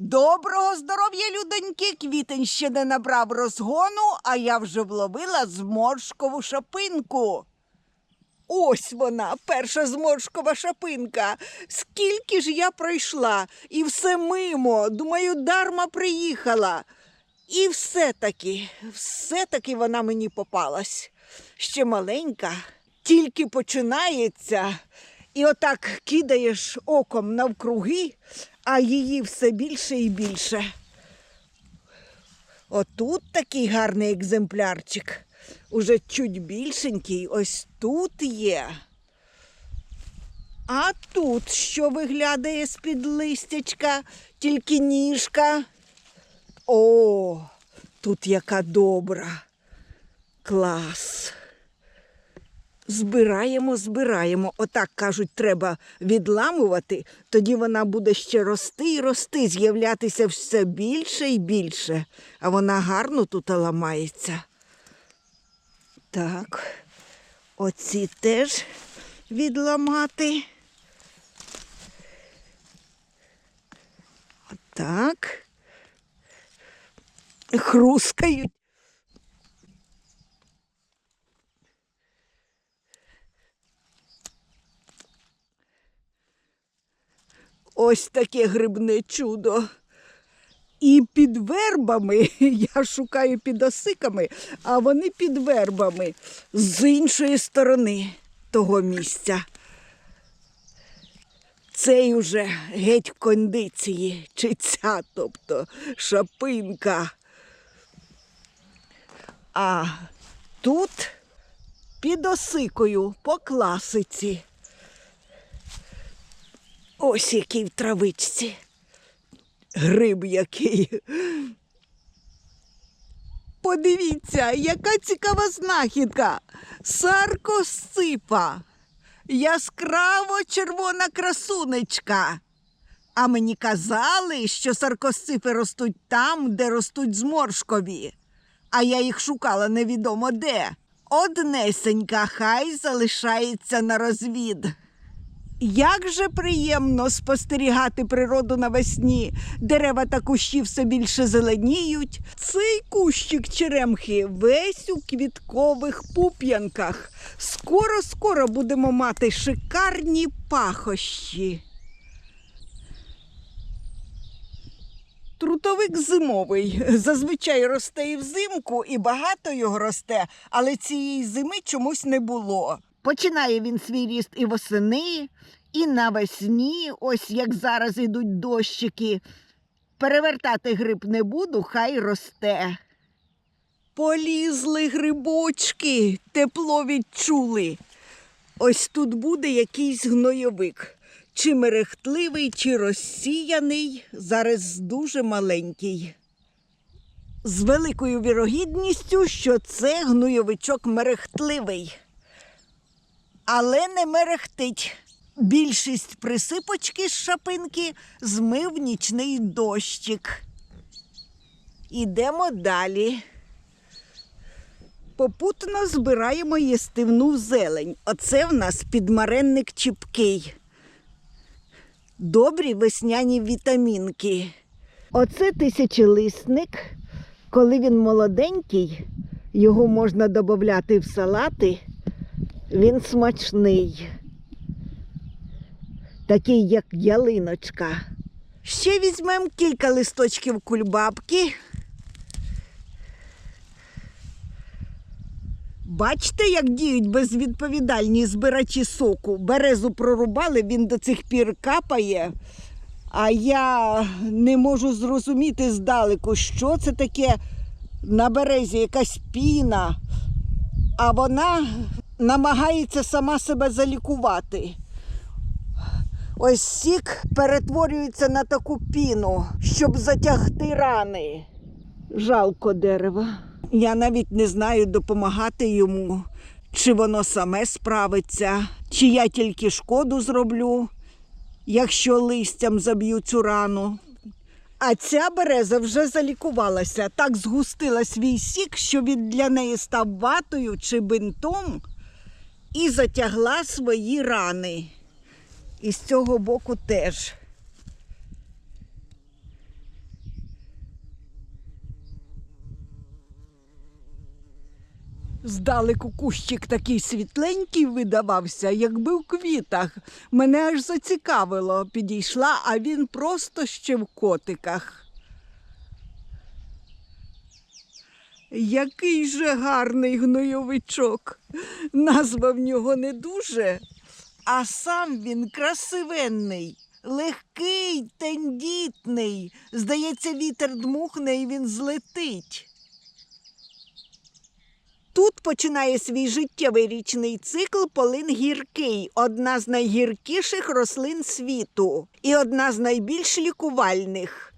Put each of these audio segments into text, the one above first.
Доброго здоров'я, людоньки! Квітень ще не набрав розгону, а я вже вловила зморшкову шапинку. Ось вона, перша зморшкова шапинка. Скільки ж я пройшла, і все мимо. Думаю, дарма приїхала. І все-таки, все-таки вона мені попалась. Ще маленька, тільки починається, і отак кидаєш оком навкруги, а її все більше і більше. Отут такий гарний екземплярчик. Уже чуть більшенький, ось тут є. А тут що виглядає з-під листячка, тільки ніжка. О, тут яка добра. Клас. Збираємо, збираємо. Отак кажуть, треба відламувати, тоді вона буде ще рости і рости, з'являтися все більше і більше. А вона гарно тут ламається. Так, оці теж відламати. Отак. Хрускають. Ось таке грибне чудо. І під вербами, я шукаю під осиками, а вони під вербами з іншої сторони того місця. Цей уже геть кондиції, чи ця, тобто шапинка. А тут під осикою по класиці. Ось який в травичці. Гриб який. Подивіться, яка цікава знахідка. Саркосипа. Яскраво червона красунечка. А мені казали, що саркосипи ростуть там, де ростуть зморшкові. А я їх шукала невідомо де. Однесенька хай залишається на розвід. Як же приємно спостерігати природу навесні. Дерева та кущі все більше зеленіють. Цей кущик черемхи весь у квіткових пуп'янках. Скоро-скоро будемо мати шикарні пахощі. Трутовик зимовий. Зазвичай росте і взимку, і багато його росте, але цієї зими чомусь не було. Починає він свій ріст і восени, і навесні, ось як зараз ідуть дощики. Перевертати гриб не буду, хай росте. Полізли грибочки, тепло відчули. Ось тут буде якийсь гнойовик. Чи мерехтливий, чи розсіяний, зараз дуже маленький. З великою вірогідністю, що це гнойовичок мерехтливий. Але не мерехтить. Більшість присипочки з шапинки змив нічний дощик. Ідемо далі. Попутно збираємо їстивну зелень. Оце в нас підмаренник чіпкий. Добрі весняні вітамінки. Оце тисячолисник. Коли він молоденький, його можна додати в салати. Він смачний. Такий, як ялиночка. Ще візьмемо кілька листочків кульбабки. Бачите, як діють безвідповідальні збирачі соку. Березу прорубали, він до цих пір капає. А я не можу зрозуміти здалеку, що це таке на березі, якась піна, а вона намагається сама себе залікувати. Ось сік перетворюється на таку піну, щоб затягти рани. Жалко дерева. Я навіть не знаю допомагати йому, чи воно саме справиться, чи я тільки шкоду зроблю, якщо листям заб'ю цю рану. А ця береза вже залікувалася, так згустила свій сік, що він для неї став ватою чи бинтом і затягла свої рани. І з цього боку теж. Здалеку кущик такий світленький видавався, якби в квітах. Мене аж зацікавило, підійшла, а він просто ще в котиках. Який же гарний гнойовичок. Назва в нього не дуже, а сам він красивенний, легкий, тендітний. Здається, вітер дмухне і він злетить. Тут починає свій життєвий річний цикл полин гіркий, одна з найгіркіших рослин світу і одна з найбільш лікувальних.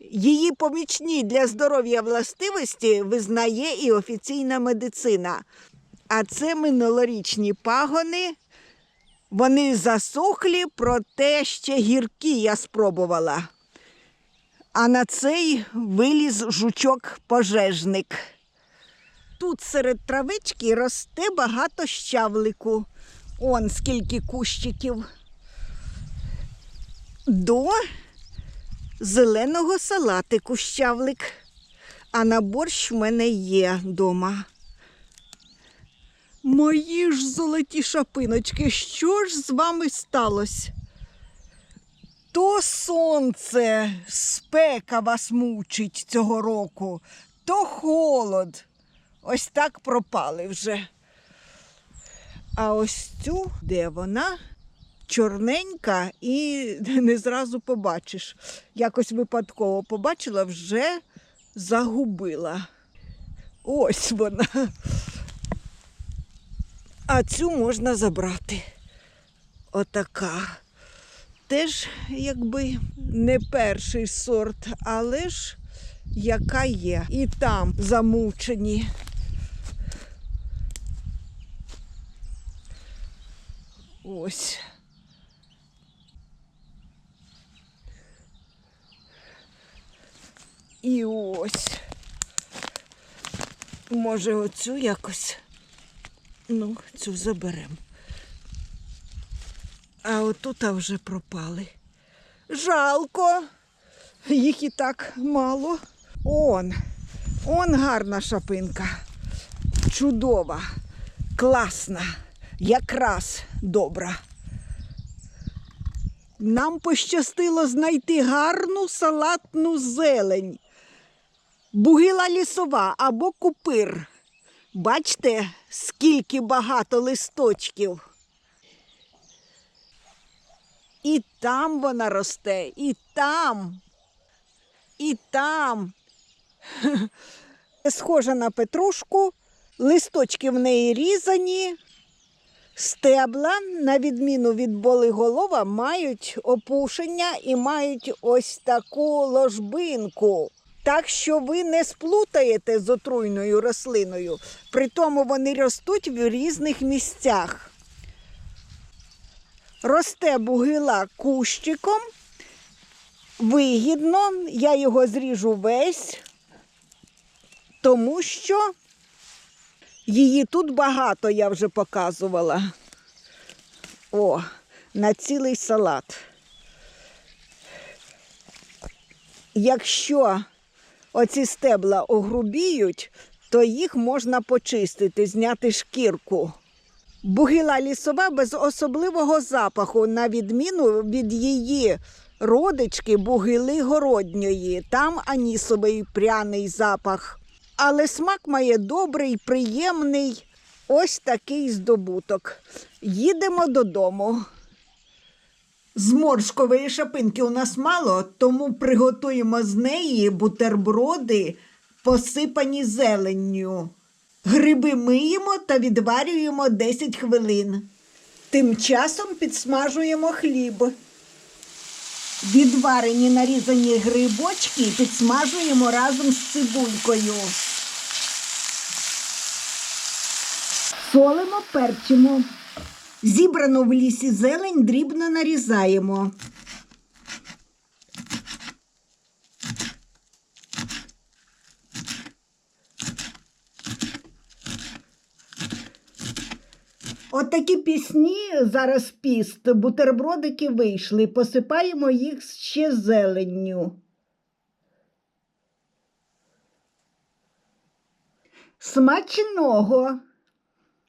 Її помічні для здоров'я властивості визнає і офіційна медицина. А це минулорічні пагони. Вони засохлі, проте ще гіркі я спробувала. А на цей виліз жучок-пожежник. Тут серед травички росте багато щавлику. Он скільки кущиків. До зеленого салатику щавлик. А на борщ в мене є дома. Мої ж золоті шапиночки, що ж з вами сталося? То сонце, спека вас мучить цього року, то холод. Ось так пропали вже. А ось цю, де вона? Чорненька і не зразу побачиш. Якось випадково побачила, вже загубила. Ось вона. А цю можна забрати. Отака. Теж, якби не перший сорт, але ж яка є. І там замучені. Ось. І ось. Може, оцю якось. Ну, цю заберемо. А отут а вже пропали. Жалко. Їх і так мало. Он, он гарна шапинка. Чудова, класна, якраз добра. Нам пощастило знайти гарну салатну зелень. Бугила лісова або купир. Бачите, скільки багато листочків. І там вона росте, і там, і там. Схожа на петрушку, листочки в неї різані, стебла, на відміну від болиголова, мають опушення і мають ось таку ложбинку. Так що ви не сплутаєте з отруйною рослиною. При тому вони ростуть в різних місцях. Росте бугила кущиком. Вигідно, я його зріжу весь, тому що її тут багато я вже показувала. О, на цілий салат. Якщо оці стебла огрубіють, то їх можна почистити, зняти шкірку. Бугила лісова без особливого запаху, на відміну від її родички бугили городньої. Там анісовий пряний запах. Але смак має добрий, приємний. Ось такий здобуток. Їдемо додому. Зморшкової шапинки у нас мало, тому приготуємо з неї бутерброди, посипані зеленню. Гриби миємо та відварюємо 10 хвилин. Тим часом підсмажуємо хліб. Відварені нарізані грибочки підсмажуємо разом з цибулькою. Солимо, перчимо. Зібрану в лісі зелень дрібно нарізаємо. От пісні зараз піст, бутербродики вийшли, посипаємо їх ще зеленню. Смачного.